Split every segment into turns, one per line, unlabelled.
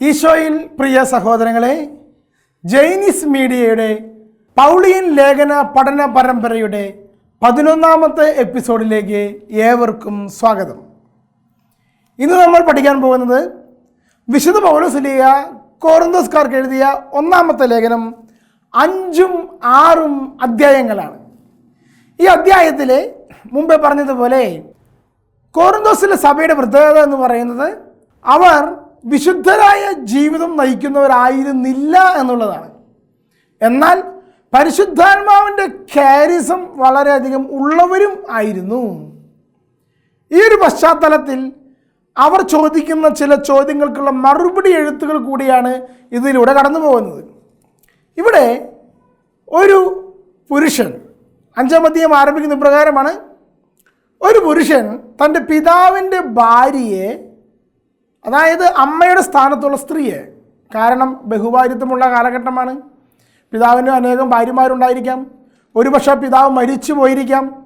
ഈശോയിൽ പ്രിയ സഹോദരങ്ങളെ ജൈനിസ് മീഡിയയുടെ പൗളിയൻ ലേഖന പഠന പരമ്പരയുടെ പതിനൊന്നാമത്തെ എപ്പിസോഡിലേക്ക് ഏവർക്കും സ്വാഗതം. ഇന്ന് നമ്മൾ പഠിക്കാൻ പോകുന്നത് വിശുദ്ധ പൗലോസിലിയ കോറന്തോസ്കാർക്ക് എഴുതിയ ഒന്നാമത്തെ ലേഖനം അഞ്ചും ആറും അധ്യായങ്ങളാണ്. ഈ അധ്യായത്തിൽ മുമ്പേ പറഞ്ഞതുപോലെ കോറിന്തോസിലെ സഭയുടെ പ്രത്യേകത എന്ന് പറയുന്നത് അവർ വിശുദ്ധരായ ജീവിതം നയിക്കുന്നവരായിരുന്നില്ല എന്നുള്ളതാണ്. എന്നാൽ പരിശുദ്ധാത്മാവിന്റെ കാരിസം വളരെയധികം ഉള്ളവരും ആയിരുന്നു. ഈ ഒരു പശ്ചാത്തലത്തിൽ അവർ ചോദിക്കുന്ന ചില ചോദ്യങ്ങൾക്കുള്ള മറുപടി എഴുത്തുകൾ കൂടിയാണ് ഇതിലൂടെ കടന്നു പോകുന്നത്. ഇവിടെ ഒരു പുരുഷൻ അഞ്ചാം അധ്യയം ആരംഭിക്കുന്ന പ്രകാരമാണ് ഒരു പുരുഷൻ തന്റെ പിതാവിന്റെ ഭാര്യയെ അതായത് അമ്മയുടെ സ്ഥാനത്തുള്ള സ്ത്രീയെ. കാരണം ബഹുഭാര്യത്വമുള്ള കാലഘട്ടമാണ്. പിതാവിന് അനേകം ഭാര്യമാരുണ്ടായിരിക്കാം. ഒരുപക്ഷെ പിതാവ് മരിച്ചു പോയിരിക്കാം.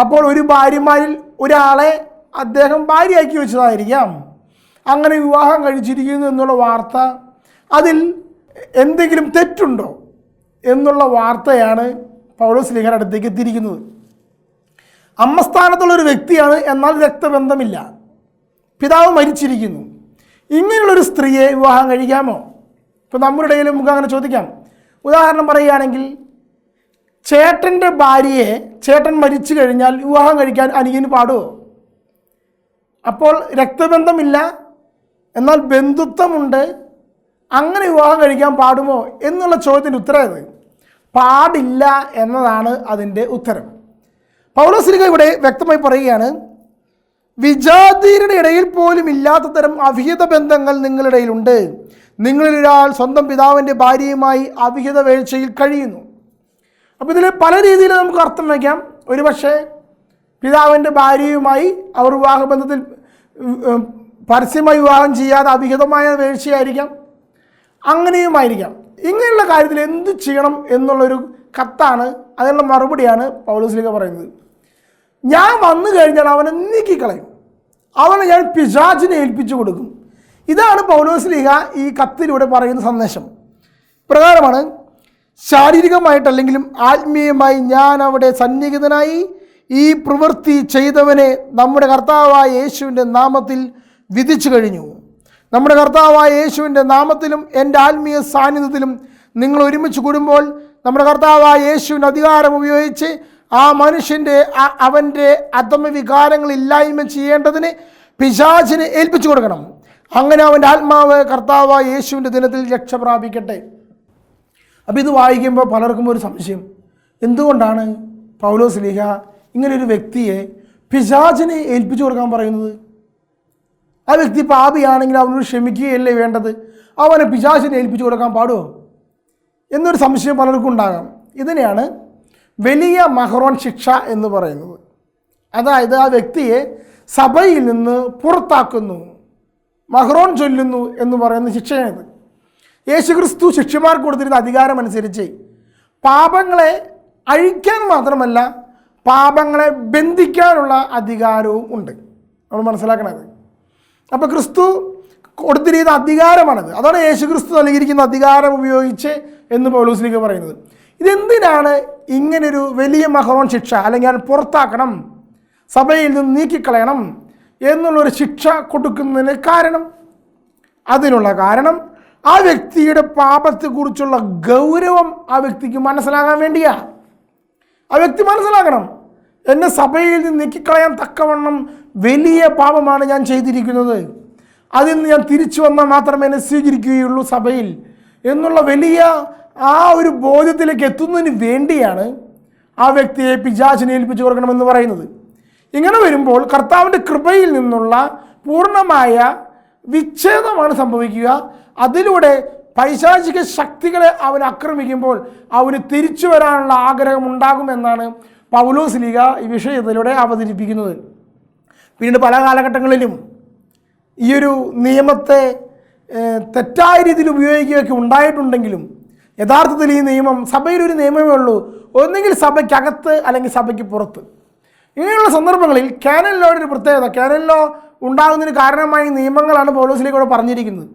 അപ്പോൾ ഒരു ഭാര്യമാരിൽ ഒരാളെ അദ്ദേഹം ഭാര്യയാക്കി വെച്ചതായിരിക്കാം. അങ്ങനെ വിവാഹം കഴിച്ചിരിക്കുന്നു എന്നുള്ള വാർത്ത അതിൽ എന്തെങ്കിലും തെറ്റുണ്ടോ എന്നുള്ള വാർത്തയാണ് പൗലോസ് ലേഖന അടുത്തേക്ക് എത്തിയിരിക്കുന്നത്. അമ്മസ്ഥാനത്തുള്ള ഒരു വ്യക്തിയാണ് എന്നാൽ രക്തബന്ധമില്ല. പിതാവ് മരിച്ചിരിക്കുന്നു. ഇങ്ങനെയുള്ളൊരു സ്ത്രീയെ വിവാഹം കഴിക്കാമോ? ഇപ്പോൾ നമ്മുടെ ഇടയിൽ നമുക്ക് അങ്ങനെ ചോദിക്കാം. ഉദാഹരണം പറയുകയാണെങ്കിൽ ചേട്ടന്റെ ഭാര്യയെ ചേട്ടൻ മരിച്ചു കഴിഞ്ഞാൽ വിവാഹം കഴിക്കാൻ അനിയന് പാടുമോ അപ്പോൾ രക്തബന്ധമില്ല എന്നാൽ ബന്ധുത്വമുണ്ട് അങ്ങനെ വിവാഹം കഴിക്കാൻ പാടുമോ എന്നുള്ള ചോദ്യത്തിന്റെ ഉത്തരം ഇത് പാടില്ല എന്നതാണ് അതിന്റെ ഉത്തരം. പൗലോസ്ലിക ഇവിടെ വ്യക്തമായി പറയുകയാണ് വിജാതീയരുടെ ഇടയിൽ പോലും ഇല്ലാത്ത തരം അവിഹിത ബന്ധങ്ങൾ നിങ്ങളുടെ ഇടയിലുണ്ട്. നിങ്ങളിൽ ഒരാൾ സ്വന്തം പിതാവിന്റെ ഭാര്യയുമായി അവിഹിത വേഴ്ചയിൽ കഴിയുന്നു. അപ്പോൾ ഇതിൽ പല രീതിയിൽ നമുക്ക് അർത്ഥം വയ്ക്കാം. ഒരുപക്ഷെ പിതാവിന്റെ ഭാര്യയുമായി അവർ വിവാഹബന്ധത്തിൽ പരസ്യമായി വിവാഹം ചെയ്യാതെ അവിഹിതമായ വീഴ്ചയായിരിക്കാം. അങ്ങനെയുമായിരിക്കാം. ഇങ്ങനെയുള്ള കാര്യത്തിൽ എന്ത് ചെയ്യണം എന്നുള്ളൊരു കത്താണ് അതിനുള്ള മറുപടിയാണ് പൗലോസ്ലിക പറയുന്നത്. ഞാൻ വന്നു കഴിഞ്ഞാൽ അവനെ നീക്കിക്കളയും. അവനെ ഞാൻ പിശാചിനെ ഏൽപ്പിച്ചു കൊടുക്കും. ഇതാണ് പൗലോസ് ലീഗ ഈ കത്തിലൂടെ പറയുന്ന സന്ദേശം. പ്രകാരമാണ് ശാരീരികമായിട്ടല്ലെങ്കിലും ആത്മീയമായി ഞാൻ അവിടെ സന്നിഹിതനായി ഈ പ്രവൃത്തി ചെയ്തവനെ നമ്മുടെ കർത്താവായ യേശുവിന്റെ നാമത്തിൽ വിധിച്ചു കഴിഞ്ഞു. നമ്മുടെ കർത്താവായ യേശുവിന്റെ നാമത്തിലും എന്റെ ആത്മീയ സാന്നിധ്യത്തിലും നിങ്ങൾ ഒരുമിച്ച് കൂടുമ്പോൾ നമ്മുടെ കർത്താവായ യേശുവിന്റെ അധികാരം ഉപയോഗിച്ച് ആ മനുഷ്യന്റെ അവന്റെ അധമ വികാരങ്ങൾ ഇല്ലായ്മ ചെയ്യേണ്ടതിന് പിശാചിനെ ഏൽപ്പിച്ചു കൊടുക്കണം. അങ്ങനെ അവന്റെ ആത്മാവ് കർത്താവ് യേശുവിന്റെ ദിനത്തിൽ രക്ഷ പ്രാപിക്കട്ടെ. അപ്പോൾ ഇത് വായിക്കുമ്പോൾ പലർക്കും ഒരു സംശയം. എന്തുകൊണ്ടാണ് പൗലോസ് ലീഹ ഇങ്ങനൊരു വ്യക്തിയെ പിശാചിനെ ഏൽപ്പിച്ചു കൊടുക്കാൻ പറയുന്നത്? ആ വ്യക്തി പാപിയാണെങ്കിൽ അവനോട് ക്ഷമിക്കുകയല്ലേ വേണ്ടത്? അവനെ പിശാചിനെ ഏൽപ്പിച്ചു കൊടുക്കാൻ പാടുമോ എന്നൊരു സംശയം പലർക്കും ഉണ്ടാകാം. ഇതിനെയാണ് വലിയ മഹറോൺ ശിക്ഷ എന്ന് പറയുന്നത്. അതായത് ആ വ്യക്തിയെ സഭയിൽ നിന്ന് പുറത്താക്കുന്നു. മഹ്റോൺ ചൊല്ലുന്നു എന്ന് പറയുന്ന ശിക്ഷയാണിത്. യേശുക്രിസ്തു ശിക്ഷമാർ കൊടുത്തിരുന്ന അധികാരമനുസരിച്ച് പാപങ്ങളെ അഴിക്കാൻ മാത്രമല്ല പാപങ്ങളെ ബന്ധിക്കാനുള്ള അധികാരവും ഉണ്ട്. നമ്മൾ മനസ്സിലാക്കണത്. അപ്പോൾ ക്രിസ്തു കൊടുത്തിരിക്കുന്ന അധികാരമാണത്. അതാണ് യേശു ക്രിസ്തു നൽകിയിരിക്കുന്ന അധികാരം ഉപയോഗിച്ച് എന്ന് പോലീസിലേക്ക് പറയുന്നത്. ഇതെന്തിനാണ് ഇങ്ങനൊരു വലിയ മഹറോൺ ശിക്ഷ അല്ലെങ്കിൽ അവൻ പുറത്താക്കണം സഭയിൽ നിന്ന് നീക്കിക്കളയണം എന്നുള്ളൊരു ശിക്ഷ കൊടുക്കുന്നതിന് കാരണം? അതിനുള്ള കാരണം ആ വ്യക്തിയുടെ പാപത്തെക്കുറിച്ചുള്ള ഗൗരവം ആ വ്യക്തിക്ക് മനസ്സിലാകാൻ വേണ്ടിയാ. ആ വ്യക്തി മനസ്സിലാക്കണം എന്നെ സഭയിൽ നിന്ന് നീക്കിക്കളയാൻ തക്കവണ്ണം വലിയ പാപമാണ് ഞാൻ ചെയ്തിരിക്കുന്നത്. അതിൽ നിന്ന് ഞാൻ തിരിച്ചു വന്നാൽ മാത്രമേ എന്നെ സ്വീകരിക്കുകയുള്ളൂ സഭയിൽ. എന്നുള്ള വലിയ ആ ഒരു ബോധ്യത്തിലേക്ക് എത്തുന്നതിന് വേണ്ടിയാണ് ആ വ്യക്തിയെ പിജാചിനെ ഏൽപ്പിച്ചു കൊടുക്കണമെന്ന് പറയുന്നത്. ഇങ്ങനെ വരുമ്പോൾ കർത്താവിന്റെ കൃപയിൽ നിന്നുള്ള പൂർണമായ വിച്ഛേദമാണ് സംഭവിക്കുക. അതിലൂടെ പൈശാചിക ശക്തികളെ അവൻ ആക്രമിക്കുമ്പോൾ അവന് തിരിച്ചു വരാനുള്ള ആഗ്രഹം ഉണ്ടാകുമെന്നാണ് പൗലോസ് ലീഗ ഈ വിഷയത്തിലൂടെ അവതരിപ്പിക്കുന്നത്. പിന്നീട് പല കാലഘട്ടങ്ങളിലും ഈ ഒരു നിയമത്തെ തെറ്റായ രീതിയിൽ ഉപയോഗിക്കുകയൊക്കെ ഉണ്ടായിട്ടുണ്ടെങ്കിലും യഥാർത്ഥത്തിൽ ഈ നിയമം സഭയിൽ ഒരു നിയമമേ ഉള്ളൂ. ഒന്നുകിൽ സഭയ്ക്കകത്ത് അല്ലെങ്കിൽ സഭയ്ക്ക് പുറത്ത്. ഇങ്ങനെയുള്ള സന്ദർഭങ്ങളിൽ ക്യാനൽ ലോയുടെ ഒരു പ്രത്യേകത ക്യാനൽ ലോ ഉണ്ടാകുന്നതിന് കാരണമായ നിയമങ്ങളാണ് പൗലോസിലേക്കൂടെ പറഞ്ഞിരിക്കുന്നത്.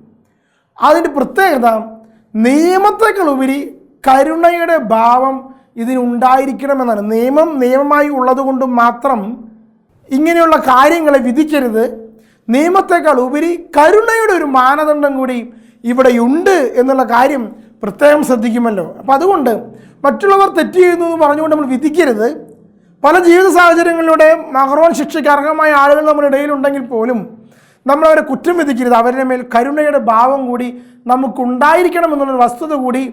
അതിന്റെ പ്രത്യേകത നിയമത്തേക്കാൾ ഉപരി കരുണയുടെ ഭാവം ഇതിനുണ്ടായിരിക്കണമെന്നാണ്. നിയമം നിയമമായി ഉള്ളതുകൊണ്ട് മാത്രം ഇങ്ങനെയുള്ള കാര്യങ്ങളെ വിധിക്കരുത്. നിയമത്തെക്കാൾ ഉപരി കരുണയുടെ ഒരു മാനദണ്ഡം കൂടി ഇവിടെയുണ്ട് എന്നുള്ള കാര്യം പ്രത്യേകം ശ്രദ്ധിക്കുമല്ലോ. അപ്പം അതുകൊണ്ട് മറ്റുള്ളവർ തെറ്റ് ചെയ്യുന്നു എന്ന് പറഞ്ഞുകൊണ്ട് നമ്മൾ വിധിക്കരുത്. പല ജീവിത സാഹചര്യങ്ങളിലൂടെ മഹറോൻ ശിക്ഷയ്ക്ക് അർഹമായ ആളുകൾ നമ്മുടെ ഇടയിലുണ്ടെങ്കിൽ പോലും നമ്മളവരെ കുറ്റം വിധിക്കരുത്. അവരുടെ മേൽ കരുണയുടെ ഭാവം കൂടി നമുക്കുണ്ടായിരിക്കണം എന്നുള്ളൊരു വസ്തുത കൂടി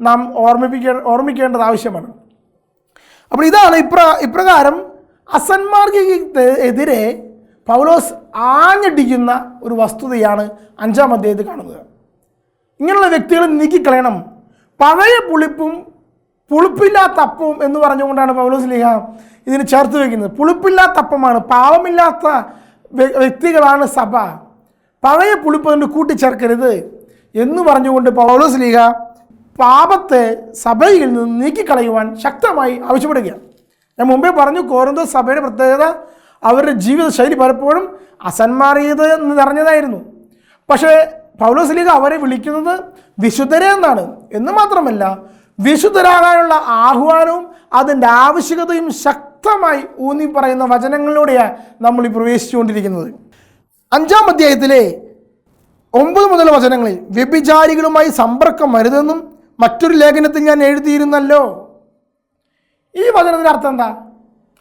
നാം ഓർമ്മിപ്പിക്കേ ഓർമ്മിക്കേണ്ടത് ആവശ്യമാണ്. അപ്പോൾ ഇതാണ് ഇപ്ര ഇപ്രകാരം അസന്മാർഗികത്തെ എതിരെ പൗലോസ് ആഞ്ഞടിക്കുന്ന ഒരു വസ്തുതയാണ് അഞ്ചാം അധ്യായത്തിൽ കാണുന്നത്. ഇങ്ങനെയുള്ള വ്യക്തികളെ നീക്കിക്കളയണം. പഴയ പുളിപ്പും പുളിപ്പില്ലാത്ത അപ്പവും എന്ന് പറഞ്ഞുകൊണ്ടാണ് പൗലോസ് ലിഹ ഇതിന് ചേർത്ത് വയ്ക്കുന്നത് പുളിപ്പില്ലാത്ത അപ്പമാണ് പാവമില്ലാത്ത വ്യക്തികളാണ് സഭ. പഴയ പുളിപ്പ് കൊണ്ട് കൂട്ടിച്ചേർക്കരുത് എന്ന് പറഞ്ഞുകൊണ്ട് പൗലോസ് ലീഗ പാപത്തെ സഭയിൽ നിന്ന് നീക്കിക്കളയുവാൻ ശക്തമായി ആവശ്യപ്പെടുകയാണ്. ഞാൻ മുമ്പേ പറഞ്ഞു കോരന്തോ സഭയുടെ പ്രത്യേകത അവരുടെ ജീവിത ശൈലി പലപ്പോഴും അസന്മാറിയത് നിറഞ്ഞതായിരുന്നു പക്ഷേ പൗലോസ് ലീഗ അവരെ വിളിക്കുന്നത് വിശുദ്ധരെ എന്നാണ്. എന്ന് മാത്രമല്ല വിശുദ്ധരാകാനുള്ള ആഹ്വാനവും അതിന്റെ ആവശ്യകതയും ശക്തമായി ഊന്നി പറയുന്ന വചനങ്ങളിലൂടെയാണ് നമ്മൾ ഈ പ്രവേശിച്ചുകൊണ്ടിരിക്കുന്നത്. അഞ്ചാം അധ്യായത്തിലെ ഒമ്പത് മുതൽ വചനങ്ങളിൽ വ്യഭിചാരികളുമായി സമ്പർക്കം വരുതെന്നും മറ്റൊരു ലേഖനത്തിൽ ഞാൻ എഴുതിയിരുന്നല്ലോ. ഈ വചനത്തിന്റെ അർത്ഥം എന്താ?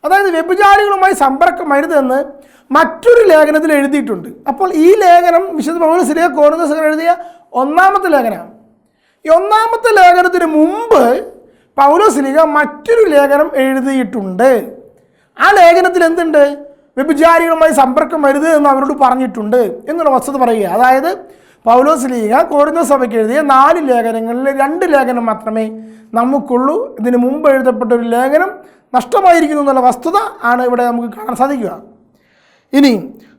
അതായത് വ്യഭിചാരികളുമായി സമ്പർക്കം എന്ന് മറ്റൊരു ലേഖനത്തിൽ എഴുതിയിട്ടുണ്ട്. അപ്പോൾ ഈ ലേഖനം വിശുദ്ധ പൗരസിലെ കോരുന്നസകർ എഴുതിയ ഒന്നാമത്തെ ലേഖനമാണ്. ഈ ഒന്നാമത്തെ ലേഖനത്തിന് മുമ്പ് പൗലോസ്ലിക മറ്റൊരു ലേഖനം എഴുതിയിട്ടുണ്ട്. ആ ലേഖനത്തിൽ എന്തുണ്ട്? വ്യഭിചാരികളുമായി സമ്പർക്കം വരുത് എന്ന് അവരോട് പറഞ്ഞിട്ടുണ്ട് എന്നുള്ള വസ്തുത പറയുക. അതായത് പൗലോസ് ലീഗ കോരുന്ന സഭയ്ക്ക് എഴുതിയ നാല് ലേഖനങ്ങളിൽ രണ്ട് ലേഖനം മാത്രമേ നമുക്കുള്ളൂ. ഇതിന് മുമ്പ് എഴുതപ്പെട്ട ഒരു ലേഖനം നഷ്ടമായിരിക്കുന്നു എന്നുള്ള വസ്തുത ആണ് ഇവിടെ നമുക്ക് കാണാൻ സാധിക്കുക. ഇനി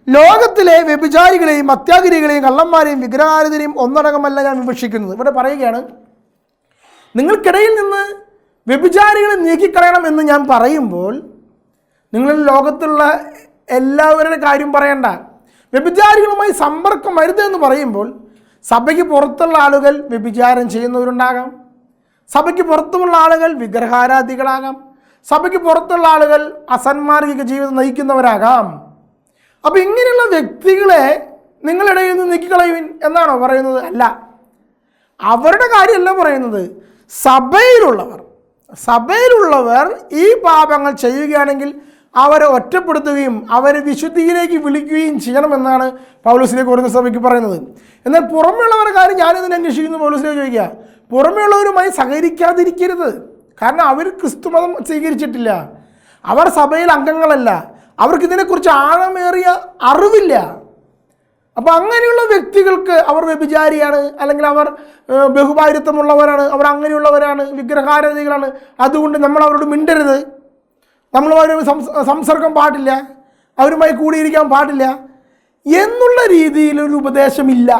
ലോകത്തിലെ വ്യഭിചാരികളെയും അത്യാഗ്രഹികളെയും കള്ളന്മാരെയും വിഗ്രഹാരതരെയും ഒന്നടങ്കമല്ല ഞാൻ വിവക്ഷിക്കുന്നത്. ഇവിടെ പറയുകയാണ് നിങ്ങൾക്കിടയിൽ നിന്ന് വ്യഭിചാരികളെ നീക്കിക്കളയണം എന്ന് ഞാൻ പറയുമ്പോൾ നിങ്ങൾ ലോകത്തുള്ള എല്ലാവരുടെ കാര്യം പറയണ്ട. വ്യഭിചാരികളുമായി സമ്പർക്കം വരുത് എന്ന് പറയുമ്പോൾ സഭയ്ക്ക് പുറത്തുള്ള ആളുകൾ വ്യഭിചാരം ചെയ്യുന്നവരുണ്ടാകാം. സഭയ്ക്ക് പുറത്തുമുള്ള ആളുകൾ വിഗ്രഹാരാധികളാകാം. സഭയ്ക്ക് പുറത്തുള്ള ആളുകൾ അസന്മാർഗിക ജീവിതം നയിക്കുന്നവരാകാം. അപ്പോൾ ഇങ്ങനെയുള്ള വ്യക്തികളെ നിങ്ങളിടയിൽ നിന്ന് നീക്കിക്കളയുവിൻ എന്നാണോ പറയുന്നത്? അല്ല. അവരുടെ കാര്യമല്ല പറയുന്നത്. സഭയിലുള്ളവർ സഭയിലുള്ളവർ ഈ പാപങ്ങൾ ചെയ്യുകയാണെങ്കിൽ അവരെ ഒറ്റപ്പെടുത്തുകയും അവരെ വിശുദ്ധിയിലേക്ക് വിളിക്കുകയും ചെയ്യണമെന്നാണ് പൗലോസിലേക്ക് കുറഞ്ഞ സഭയ്ക്ക് പറയുന്നത്. എന്നാൽ പുറമെയുള്ളവരുടെ കാര്യം ഞാനിതിനെ അന്വേഷിക്കുന്നു പൗലോസിലേക്ക് ചോദിക്കുക. പുറമെയുള്ളവരുമായി സഹകരിക്കാതിരിക്കരുത്. കാരണം അവർ ക്രിസ്തുമതം സ്വീകരിച്ചിട്ടില്ല. അവർ സഭയിൽ അംഗങ്ങളല്ല. അവർക്ക് ഇതിനെക്കുറിച്ച് ആഴമേറിയ അറിവില്ല. അപ്പോൾ അങ്ങനെയുള്ള വ്യക്തികൾക്ക് അവർ വ്യഭിചാരിയാണ് അല്ലെങ്കിൽ അവർ ബഹുഭാരിത്വമുള്ളവരാണ് അവർ അങ്ങനെയുള്ളവരാണ് വിഗ്രഹാരതികളാണ് അതുകൊണ്ട് നമ്മൾ അവരോട് മിണ്ടരുത്. നമ്മൾ സംസ സംസർഗം പാടില്ല. അവരുമായി കൂടിയിരിക്കാൻ പാടില്ല. എന്നുള്ള രീതിയിലൊരു ഉപദേശമില്ല.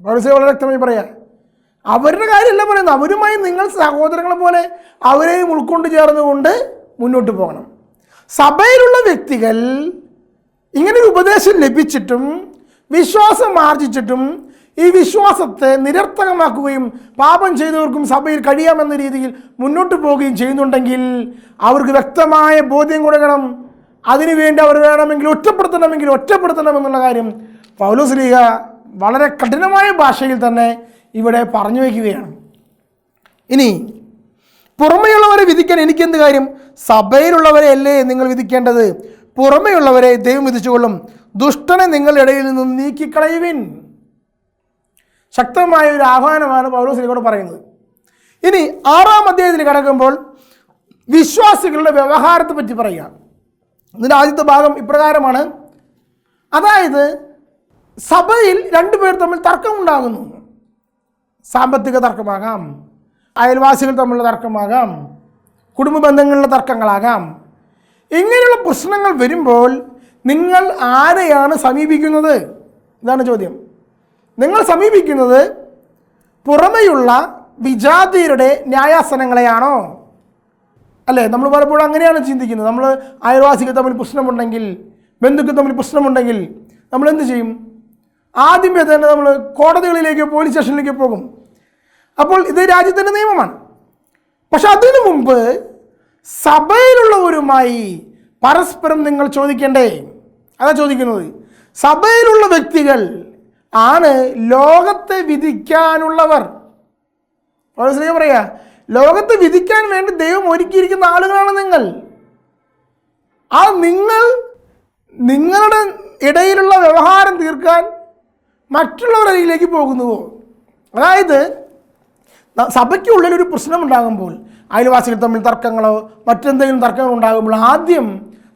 വളരെ വ്യക്തമായി പറയാം അവരുടെ കാര്യമല്ല പറയുന്നത്. അവരുമായി നിങ്ങൾ സഹോദരങ്ങളെ പോലെ അവരെയും ഉൾക്കൊണ്ട് ചേർന്നുകൊണ്ട് മുന്നോട്ട് പോകണം. സഭയിലുള്ള വ്യക്തികൾ ഇങ്ങനെ ഒരു ഉപദേശം ലഭിച്ചിട്ടും വിശ്വാസം ആർജിച്ചിട്ടും ഈ വിശ്വാസത്തെ നിരർത്ഥകമാക്കുകയും പാപം ചെയ്തവർക്കും സഭയിൽ കഴിയാമെന്ന രീതിയിൽ മുന്നോട്ട് പോവുകയും ചെയ്യുന്നുണ്ടെങ്കിൽ അവർക്ക് വ്യക്തമായ ബോധ്യം കൊടുക്കണം. അതിനുവേണ്ടി അവർ വേണമെങ്കിൽ ഒറ്റപ്പെടുത്തണമെങ്കിൽ ഒറ്റപ്പെടുത്തണമെന്നുള്ള കാര്യം പൗലോസ് ലീഗ വളരെ കഠിനമായ ഭാഷയിൽ തന്നെ ഇവിടെ പറഞ്ഞു വയ്ക്കുകയാണ്. ഇനി പുറമെയുള്ളവരെ വിധിക്കാൻ എനിക്കെന്ത് കാര്യം? സഭയിലുള്ളവരെ അല്ലേ നിങ്ങൾ വിധിക്കേണ്ടത്? പുറമെയുള്ളവരെ ദൈവം വിധിച്ചുകൊള്ളും. ദുഷ്ടനെ നിങ്ങളുടെ ഇടയിൽ നിന്ന് നീക്കിക്കളയുവിൻ. ശക്തമായ ഒരു ആഹ്വാനമാണ് പൗലോസിനോട് പറയുന്നത്. ഇനി ആറാം അധ്യായത്തിൽ കടക്കുമ്പോൾ വിശ്വാസികളുടെ വ്യവഹാരത്തെ പറ്റി പറയുക. ഇതിന്റെ ആദ്യത്തെ ഭാഗം ഇപ്രകാരമാണ്. അതായത് സഭയിൽ രണ്ടുപേർ തമ്മിൽ തർക്കമുണ്ടാകുന്നു. സാമ്പത്തിക തർക്കമാകാം അയൽവാസികൾ തമ്മിലുള്ള തർക്കമാകാം കുടുംബ ബന്ധങ്ങളിലെ തർക്കങ്ങളാകാം. ഇങ്ങനെയുള്ള പ്രശ്നങ്ങൾ വരുമ്പോൾ നിങ്ങൾ ആരെയാണ് സമീപിക്കുന്നത്? ഇതാണ് ചോദ്യം. നിങ്ങൾ സമീപിക്കുന്നത് പുറമെയുള്ള വിജാതിയരുടെ ന്യായാസനങ്ങളെയാണോ? അല്ലേ? നമ്മൾ പലപ്പോഴും അങ്ങനെയാണ് ചിന്തിക്കുന്നത്. നമ്മൾ അയൽവാസികൾ തമ്മിൽ പ്രശ്നമുണ്ടെങ്കിൽ ബന്ധുക്കൾ തമ്മിൽ പ്രശ്നമുണ്ടെങ്കിൽ നമ്മൾ എന്ത് ചെയ്യും? ആദ്യമേ തന്നെ നമ്മൾ കോടതികളിലേക്ക് പോലീസ് സ്റ്റേഷനിലേക്ക് പോകും. അപ്പോൾ ഇത് രാജ്യത്തിന്റെ നിയമമാണ്. പക്ഷെ അതിനു മുമ്പ് സഭയിലുള്ളവരുമായി പരസ്പരം നിങ്ങൾ ചോദിക്കണ്ടേ? അതാ ചോദിക്കുന്നത്. സഭയിലുള്ള വ്യക്തികൾ ആണ് ലോകത്തെ വിധിക്കാനുള്ളവർ. സ്ത്രീ പറയാ ലോകത്തെ വിധിക്കാൻ വേണ്ടി ദൈവം ഒരുക്കിയിരിക്കുന്ന ആളുകളാണ് നിങ്ങൾ. ആ നിങ്ങൾ നിങ്ങളുടെ ഇടയിലുള്ള വ്യവഹാരം തീർക്കാൻ മറ്റുള്ളവരിലേക്ക് പോകുന്നുവോ? അതായത് സഭയ്ക്കുള്ളിൽ ഒരു പ്രശ്നം ഉണ്ടാകുമ്പോൾ അയൽവാസികൾ തമ്മിൽ തർക്കങ്ങളോ മറ്റെന്തെങ്കിലും തർക്കങ്ങൾ ഉണ്ടാകുമ്പോൾ ആദ്യം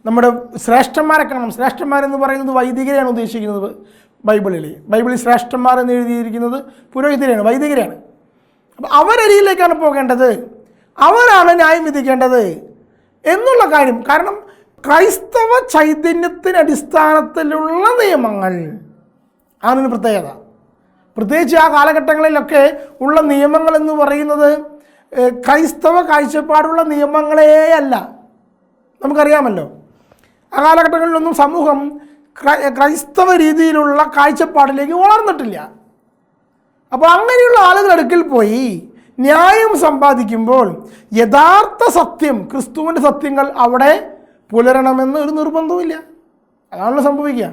നമ്മുടെ ശ്രേഷ്ഠന്മാരെ കാണണം. ശ്രേഷ്ഠന്മാരെന്ന് പറയുന്നത് വൈദികരെയാണ് ഉദ്ദേശിക്കുന്നത് ബൈബിളിൽ. ബൈബിളിൽ ശ്രേഷ്ഠന്മാർ എന്ന് എഴുതിയിരിക്കുന്നത് പുരോഹിതരെയാണ് വൈദികരെയാണ്. അപ്പം അവരരിയിലേക്കാണ് പോകേണ്ടത്. അവരാണ് ന്യായം വിധിക്കേണ്ടത് എന്നുള്ള കാര്യം. കാരണം ക്രൈസ്തവ ചൈതന്യത്തിന് അടിസ്ഥാനത്തിലുള്ള നിയമങ്ങൾ. ആണ് പ്രത്യേകത. പ്രത്യേകിച്ച് ആ കാലഘട്ടങ്ങളിലൊക്കെ ഉള്ള നിയമങ്ങൾ എന്ന് പറയുന്നത് ക്രൈസ്തവ കാഴ്ചപ്പാടുള്ള നിയമങ്ങളേ അല്ല നമുക്കറിയാമല്ലോ. ആ കാലഘട്ടങ്ങളിലൊന്നും സമൂഹം ക്രൈസ്തവ രീതിയിലുള്ള കാഴ്ചപ്പാടിലേക്ക് വളർന്നിട്ടില്ല. അപ്പോൾ അങ്ങനെയുള്ള ആളുകളുടെ അടുക്കൽ പോയി ന്യായം സമ്പാദിക്കുമ്പോൾ യഥാർത്ഥ സത്യം ക്രിസ്തുവിന്റെ സത്യങ്ങൾ അവിടെ പുലരണമെന്ന് ഒരു നിർബന്ധവുമില്ല. അതാണല്ലോ സംഭവിക്കുക.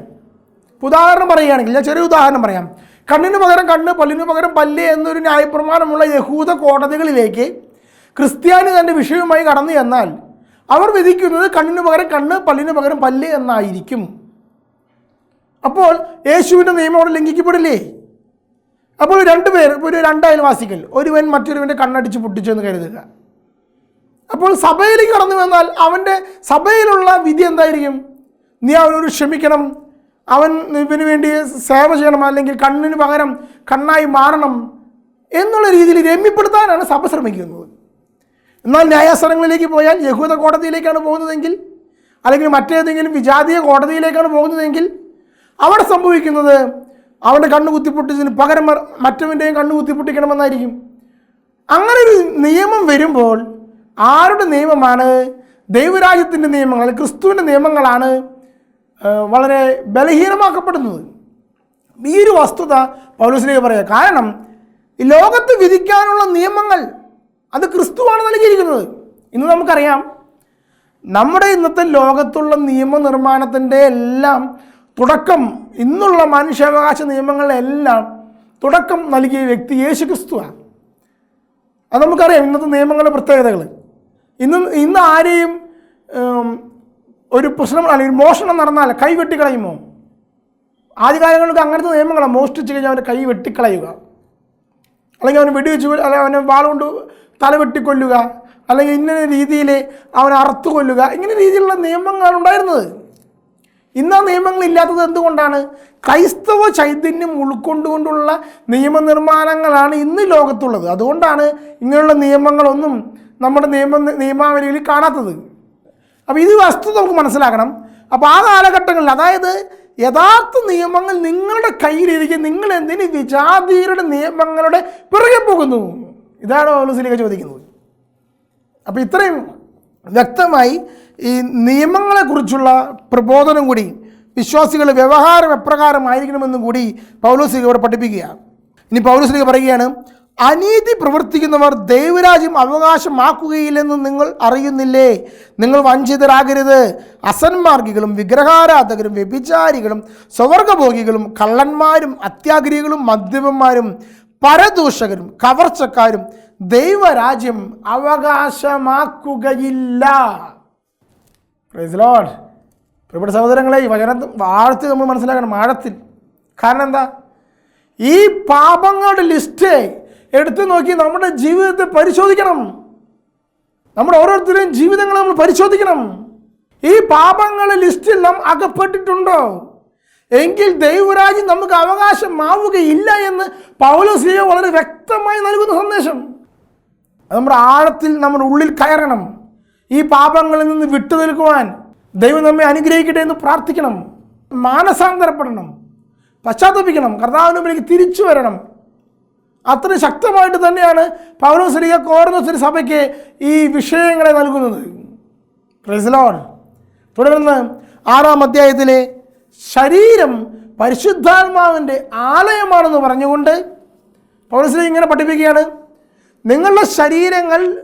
ഉദാഹരണം പറയുകയാണെങ്കിൽ ഞാൻ ചെറിയ ഉദാഹരണം പറയാം. കണ്ണിന് പകരം കണ്ണ് പല്ലിന് പകരം പല്ല് എന്നൊരു ന്യായപ്രമാണമുള്ള യഹൂദ കോടതികളിലേക്ക് ക്രിസ്ത്യാനി തന്റെ വിഷയവുമായി കടന്നു ചെന്നാൽ അവർ വിധിക്കുന്നത് കണ്ണിന് പകരം കണ്ണ് പല്ലിന് പകരം പല്ല് എന്നായിരിക്കും. അപ്പോൾ യേശുവിന്റെ നിയമം അവിടെ ലംഘിക്കപ്പെടില്ലേ? അപ്പോൾ രണ്ട് പേർ ഇപ്പോൾ ഒരു രണ്ട് അയൽവാസികൾ ഒരുവൻ മറ്റൊരുവന്റെ കണ്ണടിച്ച് പൊട്ടിച്ചു എന്ന് കരുതുക. അപ്പോൾ സഭയിലേക്ക് കടന്നു വന്നാൽ അവന്റെ സഭയിലുള്ള വിധി എന്തായിരിക്കും? നീ അവനോട് ക്ഷമിക്കണം. അവൻ ഇവന് വേണ്ടി സേവ ചെയ്യണം അല്ലെങ്കിൽ കണ്ണിന് പകരം കണ്ണായി മാറണം എന്നുള്ള രീതിയിൽ രമ്യപ്പെടുത്താനാണ് സഭ ശ്രമിക്കുന്നത്. എന്നാൽ ന്യായാസനങ്ങളിലേക്ക് പോയാൽ യഹൂദ കോടതിയിലേക്കാണ് പോകുന്നതെങ്കിൽ അല്ലെങ്കിൽ മറ്റേതെങ്കിലും വിജാതീയ കോടതിയിലേക്കാണ് പോകുന്നതെങ്കിൽ അവിടെ സംഭവിക്കുന്നത് അവന്റെ കണ്ണ് കുത്തിപ്പൊട്ടിച്ചതിന് പകരം മറ്റവന്റെയും കണ്ണ് കുത്തിപ്പൊട്ടിക്കണമെന്നായിരിക്കും. അങ്ങനെ ഒരു നിയമം വരുമ്പോൾ ആരുടെ നിയമമാണ്? ദൈവരാജ്യത്തിന്റെ നിയമങ്ങൾ ക്രിസ്തുവിന്റെ നിയമങ്ങളാണ് വളരെ ബലഹീനമാക്കപ്പെടുന്നത്. ഈ ഒരു വസ്തുത പൗലോസിലേക്ക് പറയുക. കാരണം ലോകത്ത് വിധിക്കാനുള്ള നിയമങ്ങൾ അത് ക്രിസ്തുവാണ് നൽകിയിരിക്കുന്നത്. ഇന്ന് നമുക്കറിയാം നമ്മുടെ ഇന്നത്തെ ലോകത്തുള്ള നിയമനിർമ്മാണത്തിന്റെ എല്ലാം തുടക്കം ഇന്നുള്ള മനുഷ്യാവകാശ നിയമങ്ങളെല്ലാം തുടക്കം നൽകിയ വ്യക്തി യേശു ക്രിസ്തുവാണ് അത് നമുക്കറിയാം ഇന്നത്തെ നിയമങ്ങളുടെ പ്രത്യേകതകൾ. ഇന്ന് ഇന്ന് ആരെയും ഒരു പ്രശ്നം അല്ലെങ്കിൽ മോഷണം നടന്നാൽ കൈ വെട്ടിക്കളയുമോ? ആദ്യകാലങ്ങൾക്ക് അങ്ങനത്തെ നിയമങ്ങളാണ്. മോഷ്ടിച്ച് കഴിഞ്ഞാൽ അവന്റെ കൈ വെട്ടിക്കളയുക. അല്ലെങ്കിൽ അവന് വെടിവെച്ച് അല്ലെങ്കിൽ അവനെ വാളുകൊണ്ട് തല വെട്ടിക്കൊല്ലുക അല്ലെങ്കിൽ ഇന്ന രീതിയിൽ അവനെ അറുത്തു കൊല്ലുക. ഇങ്ങനെ രീതിയിലുള്ള നിയമങ്ങളാണ് ഉണ്ടായിരുന്നത്. ഇന്ന് ആ നിയമങ്ങൾ ഇല്ലാത്തത് എന്തുകൊണ്ടാണ്? ക്രൈസ്തവ ചൈതന്യം ഉൾക്കൊണ്ടുകൊണ്ടുള്ള നിയമനിർമ്മാണങ്ങളാണ് ഇന്ന് ലോകത്തുള്ളത്. അതുകൊണ്ടാണ് ഇങ്ങനെയുള്ള നിയമങ്ങളൊന്നും നമ്മുടെ നിയമ നിയമാവലിയിൽ കാണാത്തത്. അപ്പോൾ ഇത് വസ്തു നമുക്ക് മനസ്സിലാക്കണം. അപ്പോൾ ആ കാലഘട്ടങ്ങളിൽ അതായത് യഥാർത്ഥ നിയമങ്ങൾ നിങ്ങളുടെ കയ്യിലിരിക്കും നിങ്ങൾ എന്തിന് വിജാതീയരുടെ നിയമങ്ങളുടെ പിറകെ പോകുന്നു? ഇതാണ് ഓലുസിലേക്ക് ചോദിക്കുന്നത്. അപ്പോൾ ഇത്രയും വ്യക്തമായി ഈ നിയമങ്ങളെക്കുറിച്ചുള്ള പ്രബോധനം കൂടി വിശ്വാസികളുടെ വ്യവഹാരം എപ്രകാരമായിരിക്കണമെന്നും കൂടി പൗലോസിക ഇവിടെ പഠിപ്പിക്കുകയാണ്. ഇനി പൗലോസിക പറയുകയാണ് അനീതി പ്രവർത്തിക്കുന്നവർ ദൈവരാജ്യം അവകാശമാക്കുകയില്ലെന്ന് നിങ്ങൾ അറിയുന്നില്ലേ? നിങ്ങൾ വഞ്ചിതരാകരുത്. അസന്മാർഗികളും വിഗ്രഹാരാധകരും വ്യഭിചാരികളും സ്വവർഗഭോഗികളും കള്ളന്മാരും അത്യാഗ്രഹികളും മദ്യപന്മാരും പരദൂഷകരും കവർച്ചക്കാരും ദൈവരാജ്യം അവകാശമാക്കുകയില്ല. പ്രിയപ്പെട്ട സഹോദരങ്ങളെ ഈ വചന ആഴത്തിൽ നമ്മൾ മനസ്സിലാക്കണം. ആഴത്തിൽ. കാരണം എന്താ? ഈ പാപങ്ങളുടെ ലിസ്റ്റ് എടുത്തു നോക്കി നമ്മുടെ ജീവിതത്തെ പരിശോധിക്കണം. നമ്മുടെ ഓരോരുത്തരുടെയും ജീവിതങ്ങൾ നമ്മൾ പരിശോധിക്കണം. ഈ പാപങ്ങളുടെ ലിസ്റ്റിൽ നാം അകപ്പെട്ടിട്ടുണ്ടോ? എങ്കിൽ ദൈവരാജ്യം നമുക്ക് അവകാശമാവുകയില്ല എന്ന് പൗലോസിയ വളരെ വ്യക്തമായി നൽകുന്ന സന്ദേശം. നമ്മുടെ ആഴത്തിൽ നമ്മുടെ ഉള്ളിൽ കയറണം. ഈ പാപങ്ങളിൽ നിന്ന് വിട്ടു നിൽക്കുവാൻ ദൈവം നമ്മെ അനുഗ്രഹിക്കട്ടെ എന്ന് പ്രാർത്ഥിക്കണം. മാനസാന്തരപ്പെടണം. പശ്ചാത്തപിക്കണം. കർത്താവിനുമ്പിലേക്ക് തിരിച്ചു വരണം. അത്ര ശക്തമായിട്ട് തന്നെയാണ് പൗലോസ്ലിക കോർന്നൊരു സഭയ്ക്ക് ഈ വിഷയങ്ങളെ നൽകുന്നത്. പ്രൈസ് തുടർന്ന് ആറാം അധ്യായത്തിലെ ശരീരം പരിശുദ്ധാത്മാവിന്റെ ആലയമാണെന്ന് പറഞ്ഞുകൊണ്ട് പൗരസ്ലി ഇങ്ങനെ പഠിപ്പിക്കുകയാണ്. നിങ്ങളുടെ ശരീരങ്ങൾ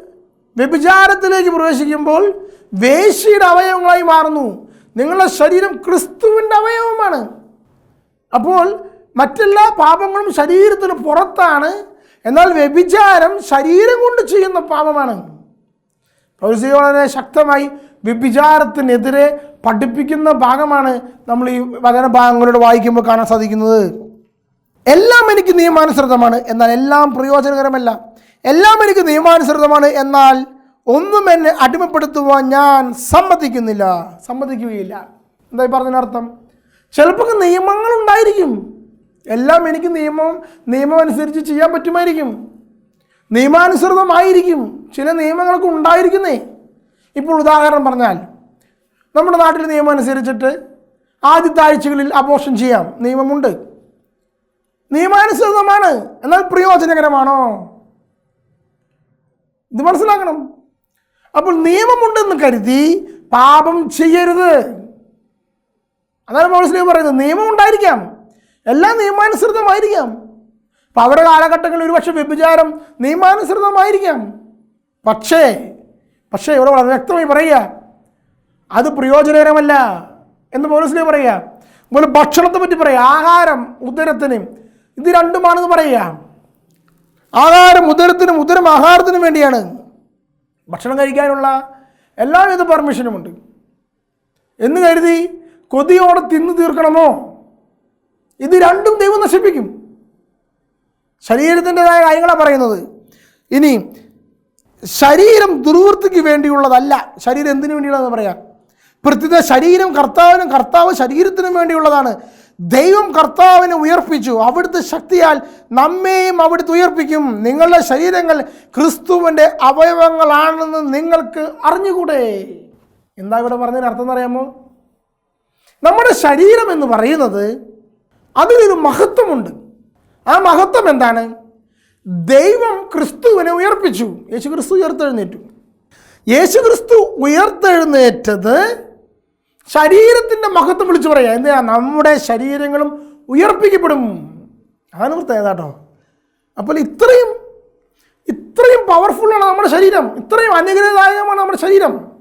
വ്യഭിചാരത്തിലേക്ക് പ്രവേശിക്കുമ്പോൾ വേശിയുടെ അവയവങ്ങളായി മാറുന്നു. നിങ്ങളുടെ ശരീരം ക്രിസ്തുവിന്റെ അവയവമാണ്. അപ്പോൾ മറ്റെല്ലാ പാപങ്ങളും ശരീരത്തിന് പുറത്താണ്. എന്നാൽ വ്യഭിചാരം ശരീരം കൊണ്ട് ചെയ്യുന്ന പാപമാണ്. പൗരസ്ലി വളരെ ശക്തമായി വ്യഭിചാരത്തിനെതിരെ പഠിപ്പിക്കുന്ന ഭാഗമാണ് നമ്മൾ ഈ വചന ഭാഗങ്ങളോട് വായിക്കുമ്പോൾ കാണാൻ സാധിക്കുന്നത്. എല്ലാം എനിക്ക് നിയമാനുസൃതമാണ് എന്നാൽ എല്ലാം പ്രയോജനകരമല്ല. എല്ലാം എനിക്ക് നിയമാനുസൃതമാണ് എന്നാൽ ഒന്നും എന്നെ അടിമപ്പെടുത്തുവാൻ ഞാൻ സമ്മതിക്കുന്നില്ല. സമ്മതിക്കുകയില്ല. എന്തായി പറഞ്ഞതിനർത്ഥം? ചിലപ്പോൾ നിയമങ്ങൾ ഉണ്ടായിരിക്കും. എല്ലാം എനിക്ക് നിയമം നിയമം അനുസരിച്ച് ചെയ്യാൻ പറ്റുമായിരിക്കും. നിയമാനുസൃതമായിരിക്കും. ചില നിയമങ്ങളൊക്കെ ഉണ്ടായിരിക്കുന്നേ. ഇപ്പോൾ ഉദാഹരണം പറഞ്ഞാൽ നമ്മുടെ നാട്ടിൽ നിയമം അനുസരിച്ചിട്ട് ആദ്യത്തെ ആഴ്ചകളിൽ അബോഷൻ ചെയ്യാം. നിയമമുണ്ട്. നിയമാനുസൃതമാണ്. എന്നാൽ പ്രയോജനകരമാണോ? ഇത് മനസ്സിലാക്കണം. അപ്പോൾ നിയമമുണ്ടെന്ന് കരുതി പാപം ചെയ്യരുത്. അതാണ് പൗരസ്ലീവ് പറയുന്നത്. നിയമം ഉണ്ടായിരിക്കാം. എല്ലാം നിയമാനുസൃതമായിരിക്കാം. അപ്പം അവരുടെ കാലഘട്ടങ്ങളിൽ ഒരുപക്ഷെ വ്യഭിചാരം നിയമാനുസൃതമായിരിക്കാം. പക്ഷേ പക്ഷേ ഇവിടെ വളരെ വ്യക്തമായി പറയുക അത് പ്രയോജനകരമല്ല എന്ന് പൗരസ്ലീവ് പറയുക. അതുപോലെ ഭക്ഷണത്തെ പറ്റി പറയുക. ആഹാരം ഉദരത്തിന് ഇത് രണ്ടുമാണെന്ന് പറയുക. ആഹാരം ഉദരത്തിനും ഉദരം ആഹാരത്തിനും വേണ്ടിയാണ്. ഭക്ഷണം കഴിക്കാനുള്ള എല്ലാവിധ പെർമിഷനുമുണ്ട്. എന്ന് കരുതി കൊതിയോടെ തിന്നു തീർക്കണമോ? ഇത് രണ്ടും ദൈവം നശിപ്പിക്കും. ശരീരത്തിന്റെതായ കാര്യങ്ങളാണ് പറയുന്നത്. ഇനി ശരീരം ദുർവൃത്തിക്ക് വേണ്ടിയുള്ളതല്ല. ശരീരം എന്തിനു വേണ്ടിയുള്ളതെന്ന് പറയാം? പ്രത്യേക ശരീരം കർത്താവിനും കർത്താവ് ശരീരത്തിനും വേണ്ടിയുള്ളതാണ്. ദൈവം കർത്താവിനെ ഉയർപ്പിച്ചു. അവിടുത്തെ ശക്തിയാൽ നമ്മെയും അവിടുത്തെ ഉയർപ്പിക്കും. നിങ്ങളുടെ ശരീരങ്ങൾ ക്രിസ്തുവിന്റെ അവയവങ്ങളാണെന്ന് നിങ്ങൾക്ക് അറിഞ്ഞുകൂടെ? എന്താ ഇവിടെ പറഞ്ഞതിന് അർത്ഥം എന്നറിയാമോ നമ്മുടെ ശരീരം എന്ന് പറയുന്നത് അതിനൊരു മഹത്വമുണ്ട്. ആ മഹത്വം എന്താണ്? ദൈവം ക്രിസ്തുവിനെ ഉയർപ്പിച്ചു. യേശു ക്രിസ്തു ഉയർത്തെഴുന്നേറ്റു. യേശു ക്രിസ്തു ഉയർത്തെഴുന്നേറ്റത് ശരീരത്തിന്റെ മഹത്വം വിളിച്ചു പറയാം. എന്തിനാ? നമ്മുടെ ശരീരങ്ങളും ഉയർപ്പിക്കപ്പെടും. അതാണ് പ്രത്യേകത അപ്പോൾ ഇത്രയും ഇത്രയും പവർഫുള്ളാണ് നമ്മുടെ ശരീരം. ഇത്രയും അനുഗ്രഹദായകമാണ് നമ്മുടെ ശരീരം.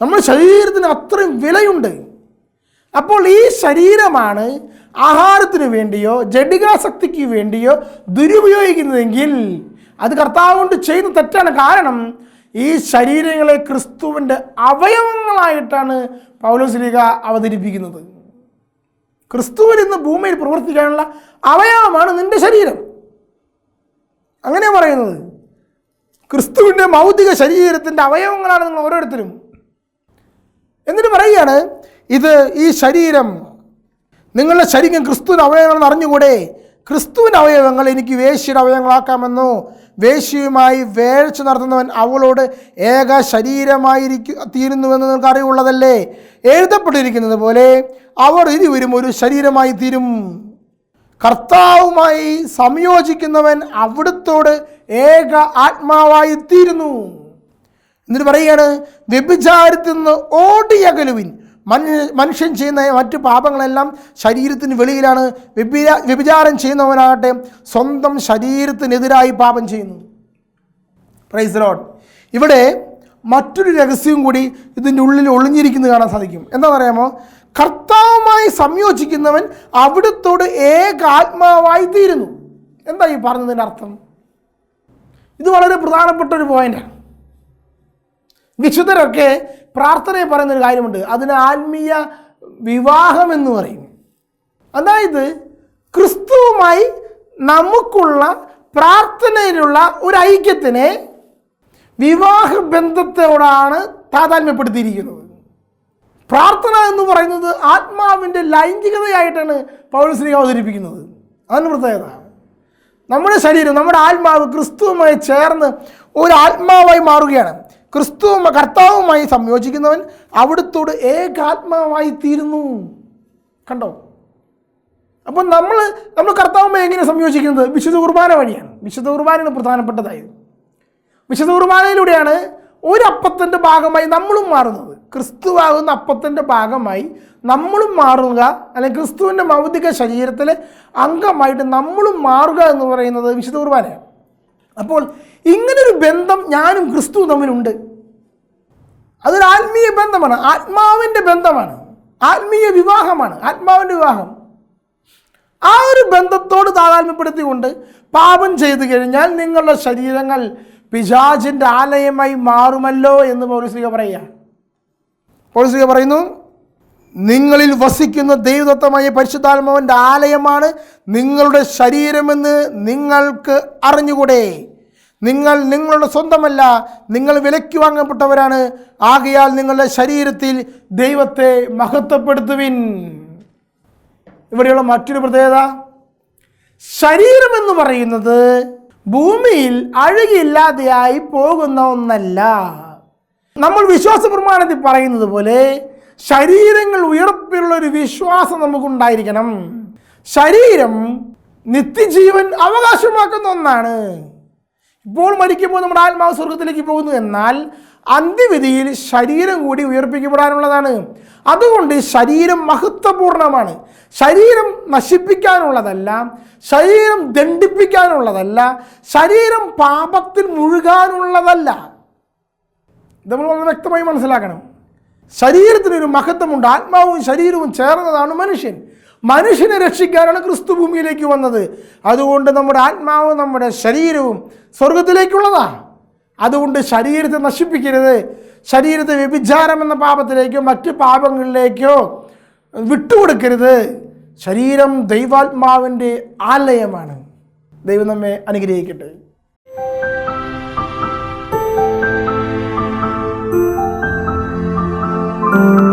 നമ്മുടെ ശരീരത്തിന് അത്രയും വിലയുണ്ട്. അപ്പോൾ ഈ ശരീരമാണ് ആഹാരത്തിന് വേണ്ടിയോ ജഡികാസക്തിക്ക് വേണ്ടിയോ ദുരുപയോഗിക്കുന്നതെങ്കിൽ അത് കർത്താവ് കൊണ്ട് ചെയ്യുന്ന തെറ്റാണ്. കാരണം ഈ ശരീരങ്ങളെ ക്രിസ്തുവിന്റെ അവയവങ്ങളായിട്ടാണ് പൗലോസ്ലിക അവതരിപ്പിക്കുന്നത്. ക്രിസ്തുവിൽ ഇന്ന് ഭൂമിയിൽ പ്രവർത്തിക്കാനുള്ള അവയവമാണ് നിന്റെ ശരീരം. അങ്ങനെ പറയുന്നത്. ക്രിസ്തുവിന്റെ മൗതിക ശരീരത്തിന്റെ അവയവങ്ങളാണ് നിങ്ങൾ ഓരോരുത്തരും. എന്നിട്ട് പറയുകയാണ് ഇത് ഈ ശരീരം നിങ്ങളുടെ ശരീരം ക്രിസ്തുവിന്റെ അവയവങ്ങളെന്ന് അറിഞ്ഞുകൂടെ? ക്രിസ്തുവിന്റെ അവയവങ്ങൾ എനിക്ക് വേശ്യയുടെ അവയവങ്ങളാക്കാമെന്നോ. വേശ്യയുമായി വേഴ്ച നടത്തുന്നവൻ അവളോട് ഏക ശരീരമായിരിക്കും തീരുന്നുവെന്ന് നിങ്ങൾക്ക് അറിവുള്ളതല്ലേ? എഴുതപ്പെട്ടിരിക്കുന്നത് പോലെ അവർ ഇരുവരും ഒരു ശരീരമായി തീരും. കർത്താവുമായി സംയോജിക്കുന്നവൻ അവിടുത്തോട് ഏക ആത്മാവായി തീരുന്നു. എന്നിട്ട് പറയുകയാണ് വ്യഭിചാരത്തിൽ നിന്ന് ഓടിയകലുവിൻ. മനുഷ്യ മനുഷ്യൻ ചെയ്യുന്ന മറ്റ് പാപങ്ങളെല്ലാം ശരീരത്തിന് വെളിയിലാണ്. വ്യഭിചാ വ്യഭിചാരം ചെയ്യുന്നവനാകട്ടെ സ്വന്തം ശരീരത്തിനെതിരായി പാപം ചെയ്യുന്നു. പ്രൈസ് ലോഡ് ഇവിടെ മറ്റൊരു രഹസ്യവും കൂടി ഇതിന്റെ ഉള്ളിൽ ഒളിഞ്ഞിരിക്കുന്നു കാണാൻ സാധിക്കും. എന്താണെന്നറിയാമോ? കർത്താവുമായി സംയോജിക്കുന്നവൻ അവിടുത്തോട് ഏകാത്മാവായി തീരുന്നു. എന്താ ഈ പറഞ്ഞതിന്റെ അർത്ഥം? ഇത് വളരെ പ്രധാനപ്പെട്ട ഒരു പോയിന്റാണ് വിശുദ്ധരൊക്കെ പ്രാർത്ഥനയെ പറയുന്നൊരു കാര്യമുണ്ട്. അതിന് ആത്മീയ വിവാഹം എന്ന് പറയും. അതായത് ക്രിസ്തുവുമായി നമുക്കുള്ള പ്രാർത്ഥനയിലുള്ള ഒരു ഐക്യത്തിനെ വിവാഹ ബന്ധത്തോടാണ് താതാത്മ്യപ്പെടുത്തിയിരിക്കുന്നത് പ്രാർത്ഥന എന്ന് പറയുന്നത് ആത്മാവിന്റെ ലൈംഗികതയായിട്ടാണ് പൗരശ്രീ അവതരിപ്പിക്കുന്നത്. അതിന് പ്രത്യേകത. നമ്മുടെ ശരീരം നമ്മുടെ ആത്മാവ് ക്രിസ്തുവുമായി ചേർന്ന് ഒരു ആത്മാവായി മാറുകയാണ്. ക്രിസ്തു കർത്താവുമായി സംയോജിക്കുന്നവൻ അവിടുത്തോട് ഏകാത്മാവായി തീരുന്നു. കണ്ടോ? അപ്പം നമ്മൾ നമ്മൾ കർത്താവുമായി എങ്ങനെ സംയോജിക്കുന്നത്? വിശുദ്ധ കുർബാന വഴിയാണ്. വിശുദ്ധ കുർബാനയാണ് പ്രധാനപ്പെട്ടതായത്. വിശുദ്ധ കുർബാനയിലൂടെയാണ് ഒരു അപ്പത്തിന്റെ ഭാഗമായി നമ്മളും മാറുന്നത്. ക്രിസ്തുവാകുന്ന അപ്പത്തിന്റെ ഭാഗമായി നമ്മളും മാറുക അല്ലെങ്കിൽ ക്രിസ്തുവിന്റെ ഭൗതിക ശരീരത്തിലെ അംഗമായിട്ട് നമ്മളും മാറുക എന്ന് പറയുന്നത് വിശുദ്ധ കുർബാനയാണ്. അപ്പോൾ ഇങ്ങനൊരു ബന്ധം ഞാനും ക്രിസ്തു തമ്മിലുണ്ട്. അതൊരു ആത്മീയ ബന്ധമാണ്. ആത്മാവിന്റെ ബന്ധമാണ്. ആത്മീയ വിവാഹമാണ്. ആത്മാവിന്റെ വിവാഹം. ആ ഒരു ബന്ധത്തോട് താതാത്മ്യപ്പെടുത്തിക്കൊണ്ട് പാപം ചെയ്തു കഴിഞ്ഞാൽ നിങ്ങളുടെ ശരീരങ്ങൾ പിശാചിന്റെ ആലയമായി മാറുമല്ലോ എന്ന് പൗരസ്ലിക പറയുക പൗരസ്ലിക പറയുന്നു നിങ്ങളിൽ വസിക്കുന്ന ദൈവദത്തമായ പരിശുദ്ധാത്മാവിന്റെ ആലയമാണ് നിങ്ങളുടെ ശരീരമെന്ന് നിങ്ങൾക്ക് അറിഞ്ഞുകൂടെ? നിങ്ങൾ നിങ്ങളുടെ സ്വന്തമല്ല നിങ്ങൾ വിലയ്ക്ക് വാങ്ങപ്പെട്ടവരാണ്. ആകയാൽ നിങ്ങളുടെ ശരീരത്തിൽ ദൈവത്തെ മഹത്വപ്പെടുത്തുവിൻ. ഇവിടെയുള്ള മറ്റൊരു പ്രത്യേകത ശരീരം എന്ന് പറയുന്നത് ഭൂമിയിൽ അഴുകില്ലാതെയായി പോകുന്ന ഒന്നല്ല. നമ്മൾ വിശ്വാസ പ്രമാണത്തിൽ പറയുന്നത് പോലെ ശരീരങ്ങൾ ഉയർപ്പിലുള്ള ഒരു വിശ്വാസം നമുക്കുണ്ടായിരിക്കണം. ശരീരം നിത്യജീവൻ അവകാശമാക്കുന്ന ഒന്നാണ്. ഇപ്പോൾ മരിക്കുമ്പോൾ നമ്മുടെ ആത്മാവ് സ്വർഗത്തിലേക്ക് പോകുന്നു. എന്നാൽ അന്ത്യവിധിയിൽ ശരീരം കൂടി ഉയർപ്പിക്കപ്പെടാനുള്ളതാണ്. അതുകൊണ്ട് ശരീരം മഹത്വപൂർണമാണ് ശരീരം നശിപ്പിക്കാനുള്ളതല്ല ശരീരം ദണ്ഡിപ്പിക്കാനുള്ളതല്ല ശരീരം പാപത്തിൽ മുഴുകാനുള്ളതല്ല. നമ്മൾ വളരെ വ്യക്തമായി മനസ്സിലാക്കണം. ശരീരത്തിനൊരു മഹത്വമുണ്ട്. ആത്മാവും ശരീരവും ചേർന്നതാണ് മനുഷ്യൻ. മനുഷ്യനെ രക്ഷിക്കാനാണ് ക്രിസ്തു ഭൂമിയിലേക്ക് വന്നത്. അതുകൊണ്ട് നമ്മുടെ ആത്മാവും നമ്മുടെ ശരീരവും സ്വർഗത്തിലേക്കുള്ളതാണ് അതുകൊണ്ട് ശരീരത്തെ നശിപ്പിക്കരുത്. ശരീരത്തെ വ്യഭിചാരം എന്ന പാപത്തിലേക്കോ മറ്റ് പാപങ്ങളിലേക്കോ വിട്ടുകൊടുക്കരുത്. ശരീരം ദൈവാത്മാവിന്റെ ആലയമാണ്. ദൈവം നമ്മെ അനുഗ്രഹിക്കട്ടെ. thank you